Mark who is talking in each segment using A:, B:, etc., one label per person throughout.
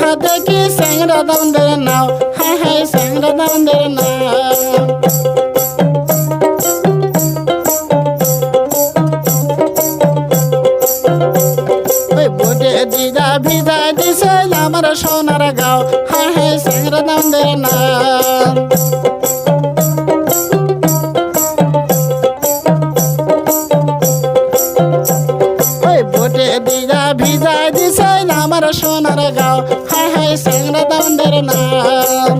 A: যাহা কি স্যাংরা দামদের নাও? হাই হাই স্যাংরা দামদের নাও। দিদা ভিজা দিছে আমার সোনার গাও। হাই হাই স্যাংরা দামদের নাও। আমার সোনার গাও। হাই হাই স্যাংরা দামদের নাম।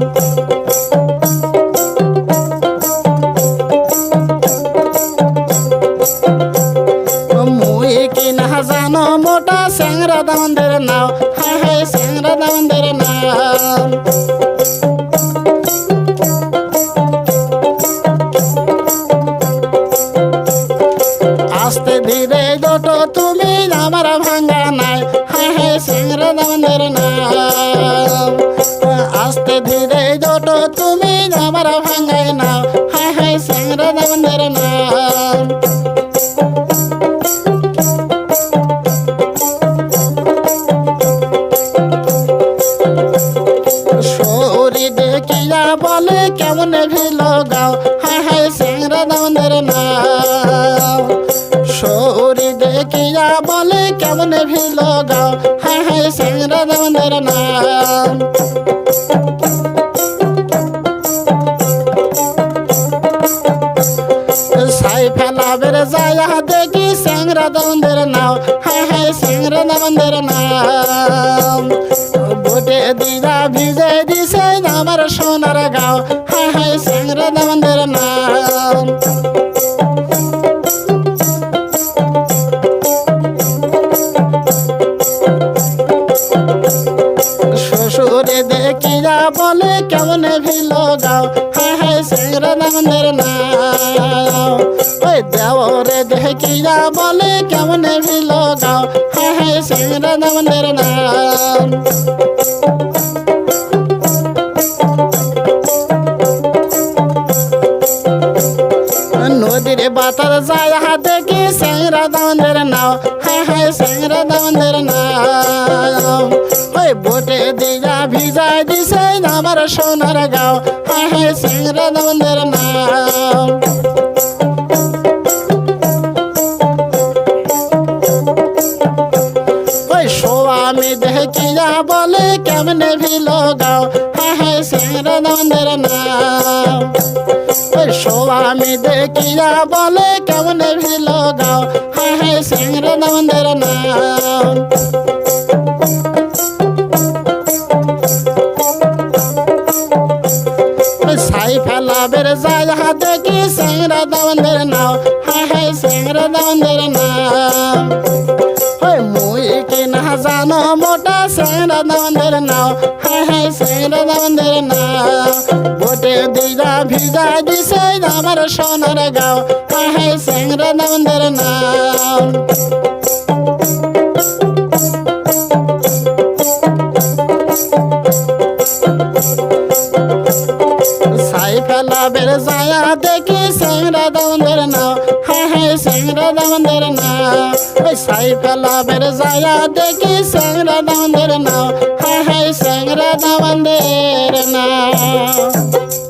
A: জানো, মোটা স্যাংরা দামদের নাও হাই হাই স্যাংরা দামদের নাম। আস্তে ধীরে জটো তুমি আমার ভাঙ্গা নাই। স্যাংরা দামদের নাম। আস্তে ধীরে জটো, তুমি আমার ভাঙ্গাই নাও। হাই হাই স্যাংরা দামদের নাম। সৌরি দেখিয়া বলে, কেমন ভিল গাও। হাই স্যাংরা দামদের নাম। দেখিয়া বলে কেমন ভিল গাও হাই হাই স্যাংরা দামদের নাম। সাই ফেলাবের যায় দেখি স্যাংরা দামদের নাও হাই হাই স্যাংরা দামদের নাম। বুটে দিদা ভিজে দিছে আমার সোনার গাও। হাই হাই স্যাংরা দামদের বলে কেমন ভিল গাও? হাই হাই স্যাংরা দামদের নাও ওই দেওরে দেখিয়া বলে কেমন ভিল গাও? হাই হাই স্যাংরা দামদের নাম। নদীর বাতার যায় দেখি স্যাংরা দামদের নাও হাই হাই স্যাংরা দামদের নাও ওই বোটে দিয়া ভিজাই দিছে আমার সোনার গাও। স্যাংরা দামদের নাও ওই স্বামী দেখিয়া বলে কেমনে ভিল গাও। হাই স্যাংরা দামদের নাও ওই দেখিয়া বলে কেমন ভিল গাও। হাই স্যাংরা দামদের নাম। দেখি স্যাংরা নাও। হাই হাই স্যাংরা দামদের নাও। ওই মুই কি না জানো, মোটা স্যাংরা দামদের নাও। স্যাংরা দামদের নাও। বোটে দিদা ভিজা দিছে আমার সোনার গাও। হ্যাঁ হ্যাঁ সিংরা দামদের নাম যায় দেখি স্যাংরা দামদের না। হ্যাঁ হ্যাঁ স্যাংরা দামদের না। ওই সাই ফেলাবের যায় দেখি স্যাংরা দামদের না। হ্যাঁ হ্যাঁ স্যাংরা দামদের।